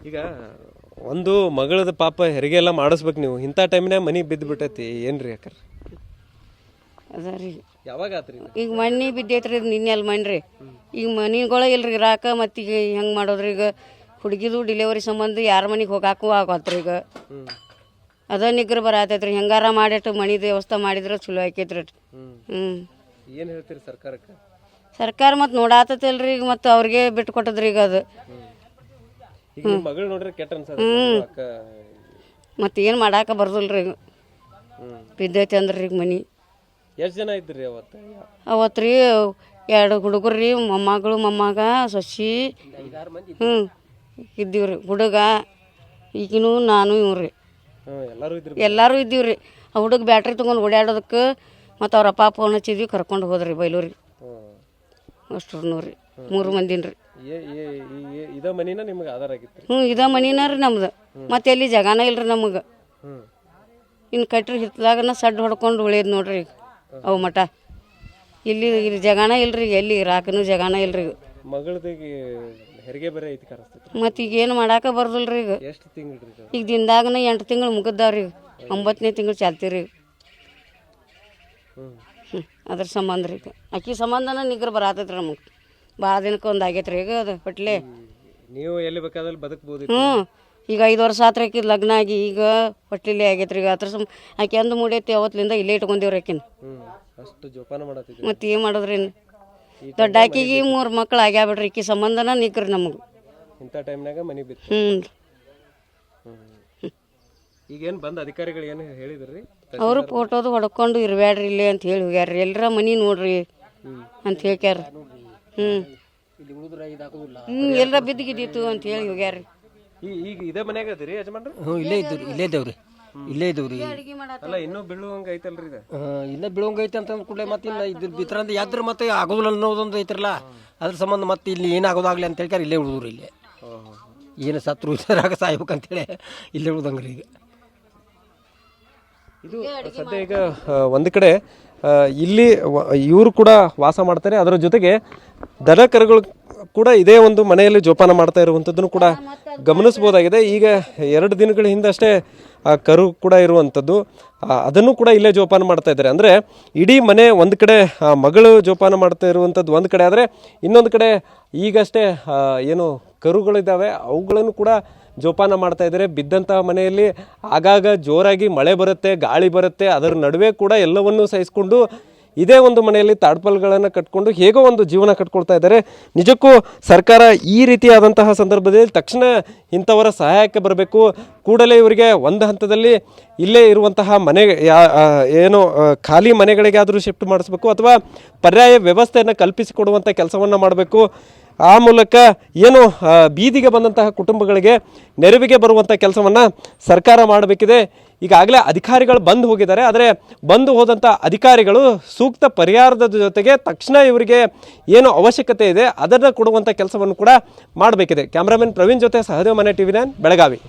ಈಗ ಒಂದು ಮಗಳದ ಪಾಪ ಹೆರಿಗೆ ಎಲ್ಲ ಮಾಡಿಸ್ಬೇಕು ನೀವು. ಇಂಥ ಟೈಮ್ನಾಗ ಮನಿ ಬಿದ್ದು ಬಿಟ್ಟೈತಿ ಏನ್ರಿ ಅಕ್ಕ ಅದ ರೀ ಯಾವಾಗ ಆತ್ರಿ ಇದು? ಈಗ ಮಣ್ಣಿ ಬಿದ್ದೈತ್ರಿ ಇದು ನಿನ್ನೆ ಅಲ್ಲಿ ಮಣ್ಣ್ರಿ ಈಗ ಮನಿಗಳ ಇಲ್ರಿ ರಾಕ ಮತ್ತು ಈಗ ಹೆಂಗೆ ಮಾಡೋದ್ರಿ ಈಗ? ಹುಡುಗಿದು ಡಿಲಿವರಿ ಸಂಬಂಧ ಯಾರ ಮನೆಗೆ ಹೋಗಾಕು ಆಗತ್ರಿ ಈಗ. ಹ್ಮ್. ಅದ ನಿಗ್ರ ಬರತೈತ್ರಿ. ಹೆಂಗಾರ ಮಾಡಿಟ್ಟು ಮನಿ ವ್ಯವಸ್ಥೆ ಮಾಡಿದ್ರೆ ಚಲೋ ಆಕೈತ್ರಿ. ಹ್ಮ್. ಹ್ಞೂ ಏನು ಹೇಳ್ತೀರಿ ಸರ್ಕಾರಕ್ಕೆ? ಸರ್ಕಾರ ಮತ್ತು ನೋಡಾತೈತಲ್ರಿ ಈಗ ಮತ್ತು ಅವ್ರಿಗೆ ಬಿಟ್ಟು ಕೊಟ್ಟದ್ರಿ ಈಗ ಅದು. ಈಗ ಮಗಳು ನೋಡ್ರಿ ಕೆಟ್ಟ ಅನ್ಸದ ಅಕ್ಕ ಮತ್ತೆ ಏನು ಮಾಡಾಕ ಬರ್ದಲ್ರಿ ಈಗ ಹ್ಮ್. ಬಿದ್ದೈತಿ ಅಂದ್ರಿ ಈಗ ಮನಿ. ಎಷ್ಟ್ ಜನ ಇದ್ರಿ ಅವತ್ತ? ಅವತ್ತು ರೀ ಎರಡು ಹುಡುಗರು ರೀ ಮೊಮ್ಮಗಳು ಮೊಮ್ಮಗ ಸೊಸಿ. ಹ್ಞೂ ರೀ ಹುಡುಗ ಈಗಿನೂ ನಾನು ಇವ್ರಿ ಹ್ಮ್ ಎಲ್ಲಾರು ಇದ್ರಿ ಎಲ್ಲರೂ ಇದ್ದೀವ್ರಿ. ಆ ಹುಡುಗ ಬ್ಯಾಟ್ರಿ ತೊಗೊಂಡು ಓಡಾಡೋದಕ್ಕೆ ಮತ್ತು ಅವ್ರ ಅಪ್ಪ ಫೋನ್ ಹಚ್ಚಿದ್ವಿ ಕರ್ಕೊಂಡು ಹೋದ್ರಿ ಬೈಲೂರಿಗೆ. ಹ್ಮ್. ಅಷ್ಟ್ರು ರೀ ಮೂರು ಮಂದಿನ ರೀ. ಇದ ಮನಿನ ನಿಮ್ಗೆ ಆಧಾರ ಆಗಿತ್ರಿ? ಹ್ಞೂ ಇದ ಮನಿನ ರೀ ನಮ್ದು. ಮತ್ತೆ ಎಲ್ಲಿ ಜಗಾನ ಇಲ್ರಿ ನಮಗೆ. ಇನ್ ಇನ್ನು ಕಟ್ರಿ ಹಿತ್ತಲಾಗನ ಸಡ್ ಹೊಡ್ಕೊಂಡು ಉಳಿಯೋದು ನೋಡ್ರಿ ಈಗ ಅವು ಮಠ. ಇಲ್ಲಿ ಇಲ್ಲಿ ಜಗಾನ ಇಲ್ರಿ ಎಲ್ಲಿ ರಾಕನು ಜಗಾನ ಇಲ್ರಿ ಈಗ. ಮಗಳದಿಗೆ ಹೆರಿಗೆ ಬೇರೆ ಐತಿ ಕರಸ್ತೈತಿ ಮತ್ತು ಈಗ ಏನು ಮಾಡಾಕ ಬರ್ದಲ್ರಿ ಈಗ. ಎಷ್ಟು ಈಗ? ದಿನದಾಗನ ಎಂಟು ತಿಂಗಳು ಮುಗಿದಾವ್ರಿ ಒಂಬತ್ತನೇ ತಿಂಗಳು ಚಾಲ್ತಿರಿ ಹ್ಞೂ ಅದ್ರ ಸಂಬಂಧ ರೀ ಅಕ್ಕಿ ಸಂಬಂಧನ ನಿಗ್ರ ಬರಾತೈತ್ರಿ ನಮಗೆ. ಭಾಳ ದಿನಕ್ಕೆ ಒಂದು ಆಗೈತ್ರಿ ಈಗ ಅದು ಹೊಟ್ಲೆ. ನೀವು ಎಲ್ಲಿ ಬೇಕಾದಲ್ಲಿ ಬದುಕ್ಬೋದು ಹ್ಞೂ ಈಗ ಐದು ವರ್ಷ ಆತ್ರ ಆಕಿ ಲಗ್ನ ಆಗಿ ಈಗ ಹೊಟ್ಟಿಲೆ ಆಗೈತ್ರಿ ಈಗ ಅದ್ರ ಸಂ ಆಕೆ ಅಂದು ಮೂಡೈತಿ ಅವತ್ತಿಂದ ಇಲ್ಲೇ ಇಟ್ಕೊಂಡೇವ್ರಿ ಆಕಿನ. ಅಷ್ಟು ಜೋಪಾನ ಮಾಡತ್ತಿದ್ರಿ ಮತ್ತೆ ಏನು ಮಾಡೋದ್ರಿ ದೊಡ್ಡ ಆಕಿಗೆ ಮೂರು ಮಕ್ಳು ಆಗ್ಯಾಬಿಡ್ರಿ ಈಕಿ ಸಂಬಂಧನ ನಿಗ್ರಿ ನಮಗೆ. ಇಂಥ ಟೈಮ್ನಾಗ ಮನೆ ಬಿತ್ತು. ಹ್ಞೂ ಈಗೇನು ಬಂದ ಅಧಿಕಾರಿಗಳು ಏನು ಹೇಳಿದ್ರಿ? ಅವರು ಫೋಟೋದು ಹೊಡ್ಕೊಂಡು ಇರಬೇಡ್ರಿ ಇಲ್ಲಿ ಅಂತ ಹೇಳಿ ಹೋಗ್ಯಾರ್ರಿ. ಎಲ್ಲರ ಮನಿ ನೋಡ್ರಿ ಅಂತ ಹೇಳ್ಕ್ಯಾರ ಹ್ಞೂ ಹ್ಞೂ ಎಲ್ಲರ ಬಿದ್ದಿಗಿದ್ದಿತ್ತು ಅಂತ ಹೇಳಿ ಹೋಗ್ಯಾರ್ರಿ. ಈ ಈಗ ಇದೇ ಮನ್ಯಾಗ ಅದಿರಿ ಯಜಮಾನ್ರಿ? ಹ್ಞೂ ಇಲ್ಲೇ ಇದ್ದೀವಿ ಇಲ್ಲೇ ಇದ್ದೇವ್ರಿ. ಇಲ್ಲೇ ಇದ್ದೇವ್ರಿ. ಅಡಿಗೆ ಮಾಡತ್ತ ಅಲ್ಲ ಇನ್ನೂ ಬೀಳುವಂಗ ಐತಲ್ರಿ ಇದು? ಇನ್ನ ಐತೆ ಅಂತಂದ್ ಕೂಡಲೇ ಮತ್ತೆ ಇಲ್ಲ ಇದ್ರ ಬಿತ್ರಂದ ಯಾದ್ರ ಮತ್ತೆ ಆಗೋದಿಲ್ಲ ಅನ್ನೋದೊಂದು ಐತ್ರಲ್ಲ. ಅದ್ರ ಸಂಬಂಧ ಮತ್ತೆ ಇಲ್ಲಿ ಏನಾಗೋದಾಗ್ಲಿ ಅಂತ ಹೇಳ್ಕಾರ ಇಲ್ಲೇ ಉಳಿದ್ರು ಇಲ್ಲೇ. ಏನು ಸತ್ರು ಸರಾಗ ಸಾಯ್ಬೇಕಂತೇಳಿ ಇಲ್ಲೇ ಉಳ್ದಂಗ್ರಿ ಈಗ. ಇದು ಸದ್ಯ ಈಗ ಒಂದು ಕಡೆ ಇಲ್ಲಿ ಇವರು ಕೂಡ ವಾಸ ಮಾಡ್ತಾರೆ. ಅದರ ಜೊತೆಗೆ ದನ ಕರುಗಳು ಕೂಡ ಇದೇ ಒಂದು ಮನೆಯಲ್ಲಿ ಜೋಪಾನ ಮಾಡ್ತಾ ಇರುವಂಥದ್ದನ್ನು ಕೂಡ ಗಮನಿಸ್ಬೋದಾಗಿದೆ ಈಗ ಎರಡು ದಿನಗಳ ಹಿಂದಷ್ಟೇ ಆ ಕರು ಕೂಡ ಇರುವಂಥದ್ದು. ಅದನ್ನು ಕೂಡ ಇಲ್ಲೇ ಜೋಪಾನ ಮಾಡ್ತಾ ಇದ್ದಾರೆ. ಅಂದರೆ ಇಡೀ ಮನೆ ಒಂದು ಕಡೆ ಮಗಳು ಜೋಪಾನ ಮಾಡ್ತಾ ಇರುವಂಥದ್ದು ಒಂದು ಕಡೆ. ಆದರೆ ಇನ್ನೊಂದು ಕಡೆ ಈಗಷ್ಟೇ ಏನು ಕರುಗಳಿದ್ದಾವೆ. ಅವುಗಳನ್ನು ಕೂಡ ಜೋಪಾನ ಮಾಡ್ತಾ ಇದ್ದಾರೆ. ಬಿದ್ದಂತಹ ಮನೆಯಲ್ಲಿ ಆಗಾಗ ಜೋರಾಗಿ ಮಳೆ ಬರುತ್ತೆ, ಗಾಳಿ ಬರುತ್ತೆ. ಅದರ ನಡುವೆ ಕೂಡ ಎಲ್ಲವನ್ನೂ ಸಹಿಸಿಕೊಂಡು ಇದೇ ಒಂದು ಮನೆಯಲ್ಲಿ ತಾಡ್ಪಲ್ಗಳನ್ನು ಕಟ್ಕೊಂಡು ಹೇಗೋ ಒಂದು ಜೀವನ ಕಟ್ಕೊಳ್ತಾ ಇದ್ದಾರೆ. ನಿಜಕ್ಕೂ ಸರ್ಕಾರ ಈ ರೀತಿಯಾದಂತಹ ಸಂದರ್ಭದಲ್ಲಿ ತಕ್ಷಣ ಇಂಥವರ ಸಹಾಯಕ್ಕೆ ಬರಬೇಕು. ಕೂಡಲೇ ಇವರಿಗೆ ಒಂದು ಹಂತದಲ್ಲಿ ಇಲ್ಲೇ ಇರುವಂತಹ ಮನೆ ಏನು ಖಾಲಿ ಮನೆಗಳಿಗಾದರೂ ಶಿಫ್ಟ್ ಮಾಡಿಸ್ಬೇಕು ಅಥವಾ ಪರ್ಯಾಯ ವ್ಯವಸ್ಥೆಯನ್ನು ಕಲ್ಪಿಸಿಕೊಡುವಂಥ ಕೆಲಸವನ್ನು ಮಾಡಬೇಕು. ಆ ಮೂಲಕ ಏನು ಬೀದಿಗೆ ಬಂದಂತಹ ಕುಟುಂಬಗಳಿಗೆ ನೆರವಿಗೆ ಬರುವಂಥ ಕೆಲಸವನ್ನು ಸರ್ಕಾರ ಮಾಡಬೇಕಿದೆ. ಈಗಾಗಲೇ ಅಧಿಕಾರಿಗಳು ಬಂದು ಹೋಗಿದ್ದಾರೆ. ಆದರೆ ಬಂದು ಹೋದಂಥ ಅಧಿಕಾರಿಗಳು ಸೂಕ್ತ ಪರಿಹಾರದ ಜೊತೆಗೆ ತಕ್ಷಣ ಇವರಿಗೆ ಏನು ಅವಶ್ಯಕತೆ ಇದೆ ಅದನ್ನು ಕೊಡುವಂಥ ಕೆಲಸವನ್ನು ಕೂಡ ಮಾಡಬೇಕಿದೆ. ಕ್ಯಾಮ್ರಾಮನ್ ಪ್ರವೀಣ್ ಜೊತೆ ಸಹದೇವ ಮನೆ ಟಿವಿ ನೈನ್, ಬೆಳಗಾವಿ.